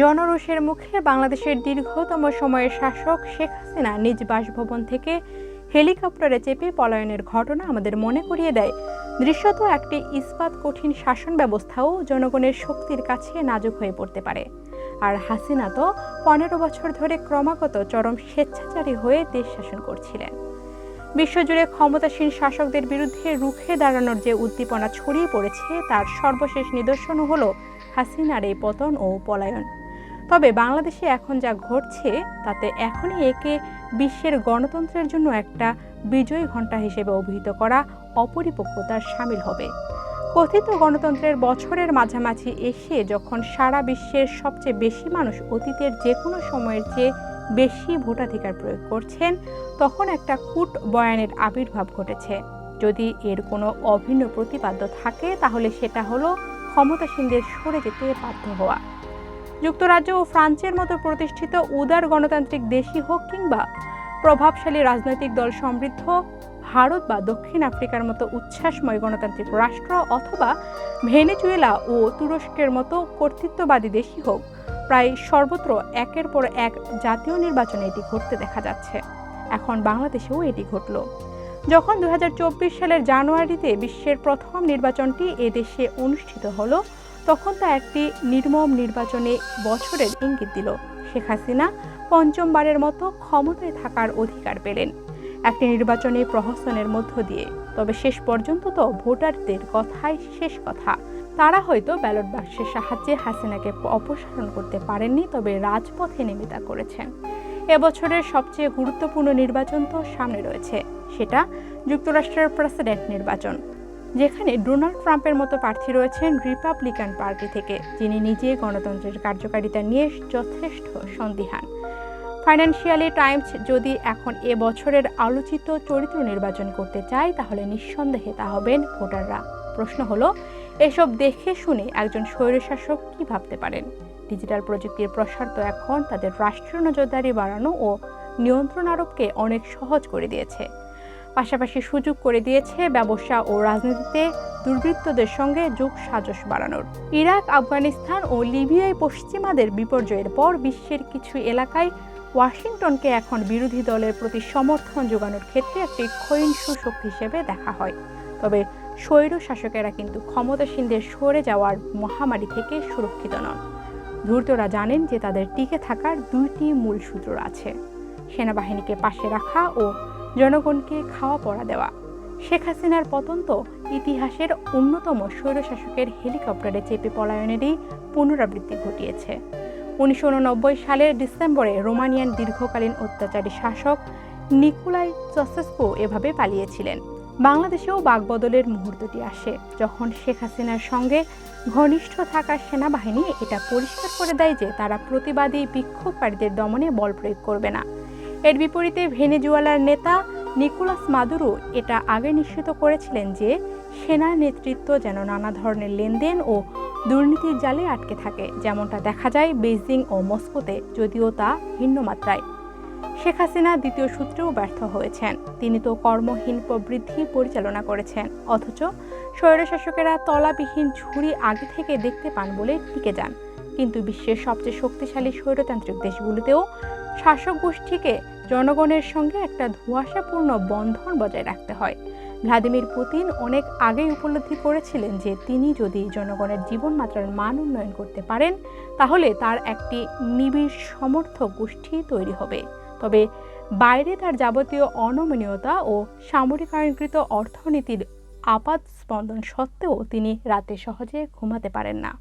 জনরোষের মুখে বাংলাদেশের দীর্ঘতম সময়ের শাসক শেখ হাসিনা নিজ বাসভবন থেকে হেলিকপ্টারে চেপে পলায়নের ঘটনা আমাদের মনে করিয়ে দেয়। দৃশ্যত একটি ইস্পাত কঠিন শাসন ব্যবস্থাও জনগণের শক্তির কাছে নাজুক হয়ে পড়তে পারে। আর হাসিনা তো পনেরো বছর ধরে ক্রমাগত চরম স্বেচ্ছাচারী হয়ে দেশ শাসন করছিলেন। বিশ্বজুড়ে ক্ষমতাসীন শাসকদের বিরুদ্ধে রুখে দাঁড়ানোর যে উদ্দীপনা ছড়িয়ে পড়েছে, তার সর্বশেষ নিদর্শন হলো হাসিনার এই পতন ও পলায়ন। তবে বাংলাদেশে এখন যা ঘটছে, তাতে এখনই একে বিশ্বের গণতন্ত্রের জন্য একটা বিজয়ী ঘণ্টা হিসেবে অভিহিত করা অপরিপক্কতার সামিল হবে। কথিত গণতন্ত্রের বছরের মাঝামাঝি এসে যখন সারা বিশ্বের সবচেয়ে বেশি মানুষ অতীতের যে কোনো সময়ের চেয়ে বেশি ভোটাধিকার প্রয়োগ করছেন, তখন একটা কূট বয়ানের আবির্ভাব ঘটেছে। যদি এর কোনো অভিন্ন প্রতিপাদ্য থাকে, তাহলে সেটা হলো ক্ষমতাসীনদের সরে যেতে বাধ্য হওয়া। যুক্তরাজ্য ও ফ্রান্সের মতো প্রতিষ্ঠিত উদার গণতান্ত্রিক দেশই হোক কিংবা প্রভাবশালী রাজনৈতিক দল সমৃদ্ধ, ভারত বা দক্ষিণ আফ্রিকার মতো উচ্ছ্বাসময় গণতান্ত্রিক রাষ্ট্র অথবা ভেনেজুয়েলা ও তুরস্কের মতো কর্তৃত্ববাদী দেশই হোক, প্রায় সর্বত্র একের পর এক জাতীয় নির্বাচনে এটি ঘটতে দেখা যাচ্ছে। এখন বাংলাদেশেও এটি ঘটল। যখন দুই হাজার চব্বিশ সালের জানুয়ারিতে বিশ্বের প্রথম নির্বাচনটি এদেশে অনুষ্ঠিত হলো তখন তা একটি নির্মম নির্বাচনে বছরের ইঙ্গিত দিল। শেখ হাসিনা পঞ্চমবারের মতো ক্ষমতায় থাকার অধিকার পেলেন। একটি নির্বাচনে প্রহসনের মধ্য দিয়ে। তবে শেষ পর্যন্ত তো ভোটারদের কথাই শেষ কথা। তারা হয়তো ব্যালট বাক্সের সাহায্যে হাসিনাকে অপসারণ করতে পারেননি, তবে রাজপথে নেমে তা করেছেন। এবছরের সবচেয়ে গুরুত্বপূর্ণ নির্বাচন তো সামনে রয়েছে। সেটা যুক্তরাষ্ট্রের প্রেসিডেন্ট নির্বাচন। যেখানে ডোনাল্ড ট্রাম্পের মতো প্রার্থী রয়েছেন রিপাবলিকান পার্টি থেকে, যিনি নিজে গণতন্ত্রের কার্যকারিতা নিয়ে যথেষ্ট সন্দিহান। ফাইন্যান্সিয়ালি টাইমস যদি এখন এ বছরের আলোচিত চরিত্র নির্বাচন করতে চায়, তাহলে নিঃসন্দেহে তা হবেন ভোটাররা। প্রশ্ন হলো, এসব দেখে শুনে একজন স্বৈরশাসক কি ভাবতে পারেন? ডিজিটাল প্রযুক্তির প্রসার তো এখন তাদের রাষ্ট্রীয় নজরদারি বাড়ানো ও নিয়ন্ত্রণ আরোপকে অনেক সহজ করে দিয়েছে। পাশাপাশি সুযোগ করে দিয়েছে ব্যবসা ও রাজনীতিতে দুর্বৃত্তদের সঙ্গে যোগ সাজস বাড়ানোর। ইরাক, আফগানিস্তান ও লিবিয়ায় পশ্চিমাদের বিপর্যয়ের পর বিশ্বের কিছু এলাকায় ওয়াশিংটনকে এখন বিরোধী দলের প্রতি সমর্থন যোগানোর ক্ষেত্রে একটি ক্ষয়িষ্ণু শক্তি হিসেবে দেখা হয়। তবে স্বৈর শাসকেরা কিন্তু ক্ষমতাসীনদের সরে যাওয়ার মহামারী থেকে সুরক্ষিত নন। ধূর্তরা জানেন যে তাদের টিকে থাকার দুইটি মূল সূত্র আছে। সেনাবাহিনীকে পাশে রাখা ও জনগণকে খাওয়া পড়া দেওয়া। শেখ হাসিনার পতন তো ইতিহাসের অন্যতম স্বৈরশাসকের হেলিকপ্টারে চেপে পলায়নেরই পুনরাবৃত্তি ঘটিয়েছে। উনিশশো উননব্বই সালের ডিসেম্বরে রোমানিয়ান দীর্ঘকালীন অত্যাচারী শাসক নিকোলাই চসেস্কো এভাবে পালিয়েছিলেন। বাংলাদেশেও বাগবদলের মুহূর্তটি আসে, যখন শেখ হাসিনার সঙ্গে ঘনিষ্ঠ থাকা সেনাবাহিনী এটা পরিষ্কার করে দেয় যে তারা প্রতিবাদী বিক্ষোভকারীদের দমনে বল প্রয়োগ করবে না। এর বিপরীতে ভেনেজুয়েলার নেতা নিকোলাস মাদুরো এটা আগে নিশ্চিত করেছিলেন যে সেনা নেতৃত্ব যেন নানা ধরনের লেনদেন ও দুর্নীতির জালে আটকে থাকে, যেমনটা দেখা যায় বেইজিং ও মস্কোতে, যদিও তা ভিন্ন মাত্রায়। শেখ হাসিনা দ্বিতীয় সূত্রেও ব্যর্থ হয়েছেন। তিনি তো কর্মহীন প্রবৃদ্ধি পরিচালনা করেছেন, অথচ স্বৈরশাসকেরা তলাবিহীন ঝুড়ি আগে থেকে দেখতে পান বলে টিকে যান। কিন্তু বিশ্বের সবচেয়ে শক্তিশালী স্বৈরতান্ত্রিক দেশগুলোতেও শাসক গোষ্ঠীকে জনগণের সঙ্গে একটা ধোঁয়াশাপূর্ণ বন্ধন বজায় রাখতে হয়। ভ্লাদিমির পুতিন অনেক আগেই উপলব্ধি করেছিলেন যে তিনি যদি জনগণের জীবনমাত্রার মান উন্নয়ন করতে পারেন, তাহলে তার একটি নিবিড় সমর্থক গোষ্ঠী তৈরি হবে। তবে বাইরে তার যাবতীয় অনমনীয়তা ও সামরিকায়নকৃত অর্থনীতির আপাত স্পন্দন সত্ত্বেও তিনি রাতে সহজে ঘুমাতে পারেন না।